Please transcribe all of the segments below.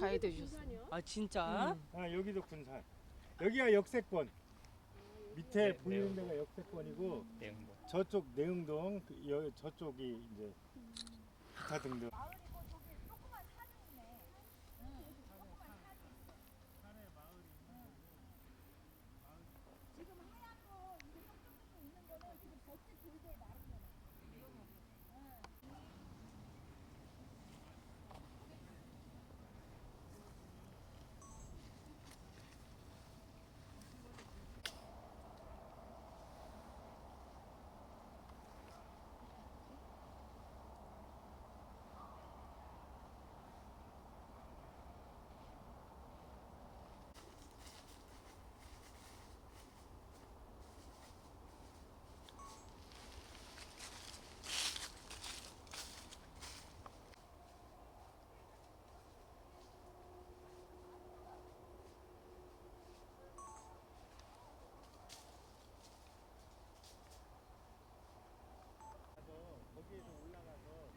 가이드 해주셨어요. 아 진짜? 아 여기도 군산. 여기가 역세권. 밑에 네, 보이는 네. 데가 역세권이고 내용도. 저쪽 내흥동 그 여, 저쪽이 이제 기타 등등. 거기에서 올라가서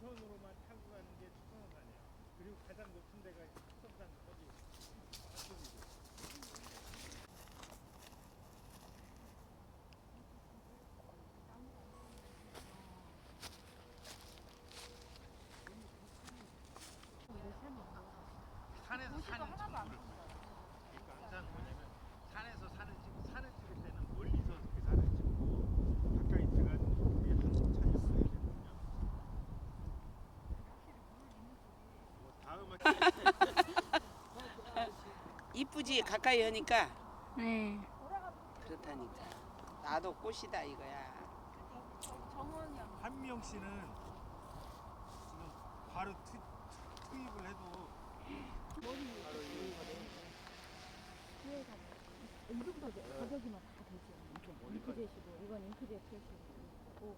등선으로만 타고 가는 게 축성산이야. 그리고 가장 높은 데가 축성산 거기. 저쪽이고. 산에서 사는 친구를 그러니까 항상 뭐냐면 산에서 사는 친구 산을 찍을 때는 멀리서 그 산을 찍고 가까이 들어가는 게 한참 차이 있어야 되거든요. 뭐 다음에 이쁘지? 가까이 하니까? 네. 그렇다니까. 나도 꽃이다 이거야. 한미영 씨는 지금 바로 투, 투, 투입을 해도 가격이만 다 되죠. 잉크젯이고 이건 잉크젯 표시고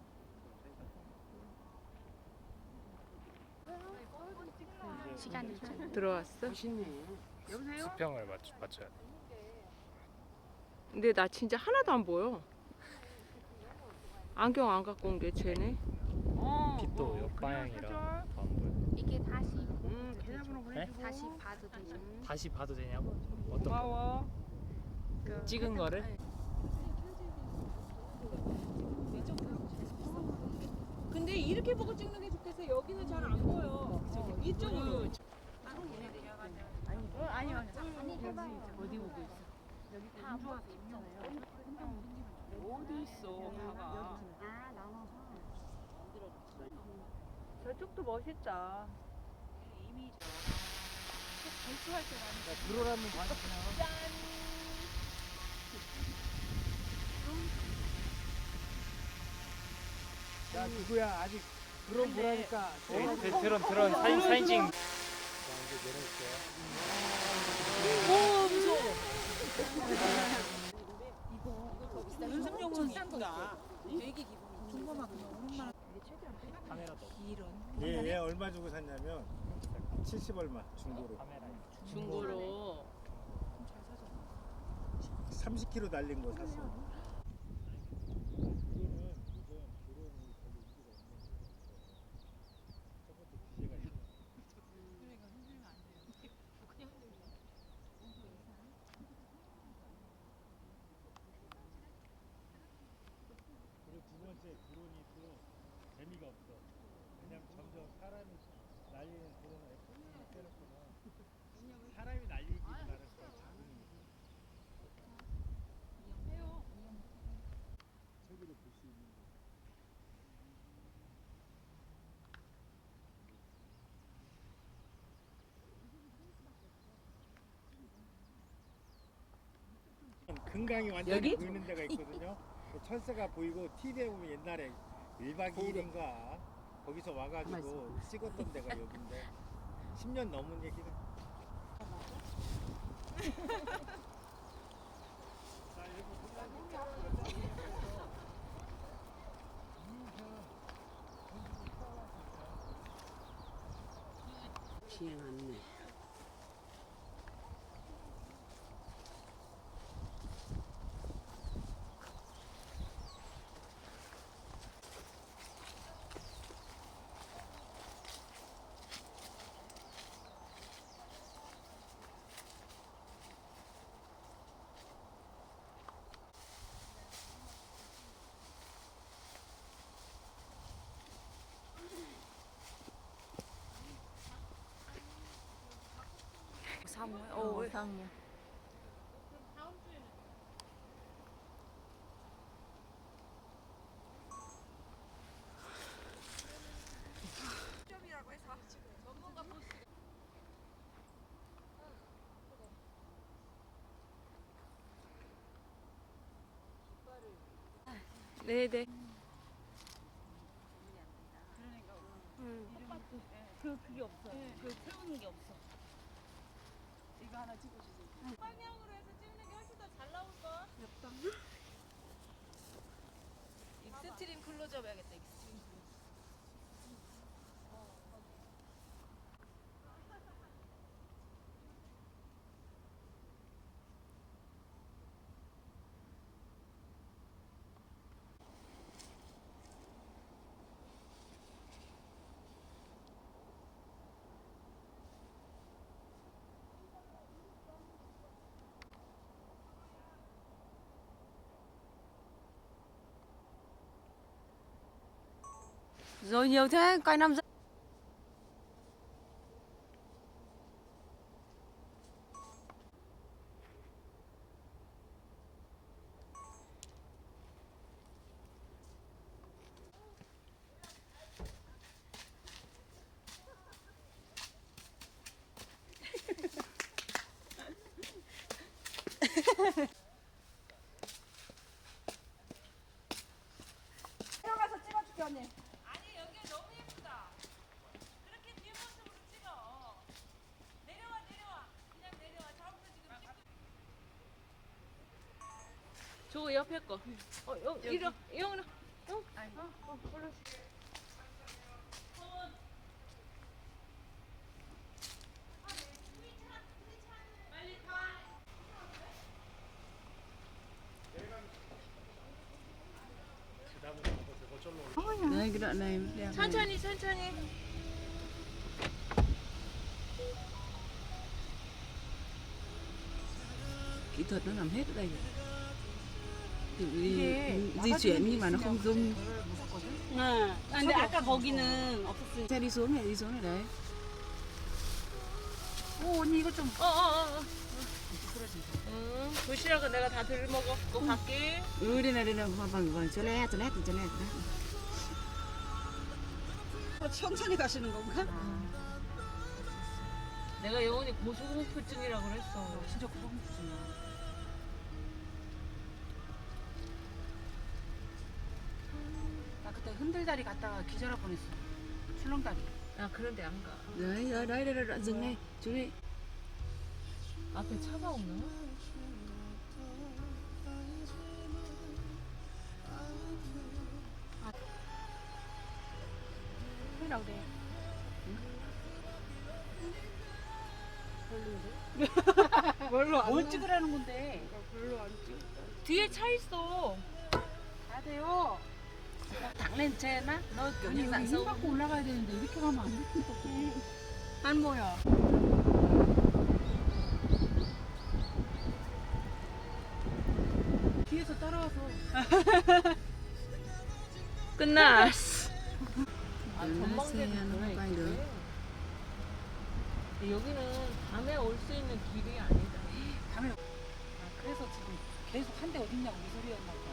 시간이 좀 들어왔어? 수평을 맞춰 맞춰야 돼. 근데 나 진짜 하나도 안 보여. 안경 안 갖고 온게 쟤네. 빛도 옆 방향이라 안 보여. 이게 다시 음 계좌번호 보내주고 다시 봐도 되죠. 다시 봐도 되냐고? 어떤 거? 고마워 그 찍은 거를? 근데 이렇게 보고 찍는 게 좋겠어. 여기는 잘 안 보여. 이쪽으로. 아니요. 아니 해봐. 어디 보고 있어? 여기 다 좋아서 있잖아요. 어디 있어, 봐가. 아 나눠서. 저쪽도 멋있다. 들어라면 봤잖아. 야 누구야 아직 그런 보라니까. 드론 드론 사진 사진 찍. 윤석열은 이쁘다 카메라도 얘, 얘 얼마 주고 샀냐면 70 얼마 중고로. 중고로. 30kg 달린 거 샀어. 그리고 두 번째 드론이 또 재미가 없어. 왜냐면 점점 사람이 날리는 드론을 F-15 빼놓고는 사람이 날리기 가능성이 작은 책으로 볼 수 있는 거. 금강이 완전히 여기? 보이는 데가 있거든요. 그 철새가 보이고 TV에 보면 옛날에 1박 2일인가 거기서 와가지고 찍었던 데가 여긴데 10년 넘은 비행 안내 3월? 어, 3월. 네네. 그 그게 없어. 그 세우는 게 없어. 이거 하나 찍어주세요. 방향으로 해서 찍는 게 훨씬 더 잘 나올 걸. 익스트림 클로즈업 해야겠다. 익스트림. Rồi nhiều thế, coi năm giây. 옆에 거. 어, 여, 이리 이영은아. 어? 어, 올라. Đoạn này đẹp. 천천히 천천히. Kỹ thuật nó làm hết ở đây rồi. Tự đi, di chuyển nhưng mà nó không rung. 아, 근데 아까 거기는 없었으니까. Xuống này đấy. 오 언니 이거 좀. 어, 어, 어. 어. 응, 도시락은 내가 다 들먹어. 너 갈게. Cho lét, cho lét, cho lét. 천천히 가시는 건가? 내가 영원히 고소공포증이라고 그랬어. 진짜 그 흔들다리 갔다가 기절할 뻔했어. 출렁다리. 야, 그런데 안 가. Dừng ngay, chú đi. 앞에 차가 없나? 큰일나고 돼. 별로 안 뭘 찍으라는 건데? 별로 안 찍. 뒤에 차 있어. 다 돼요. Thẳng lên trên á, nó kiểu 아니 như 여기 dạng 힘 sâu. 받고 올라가야 되는데 이렇게 가면 안 된다고. 안 보여. 뒤에서 따라와서. 끝났어. 아, 전망대는. 근데 여기는 밤에 올 수 있는 길이 아니다. 밤에. 아 그래서 지금 계속 한 대 어딨냐고 이 소리였나 보다.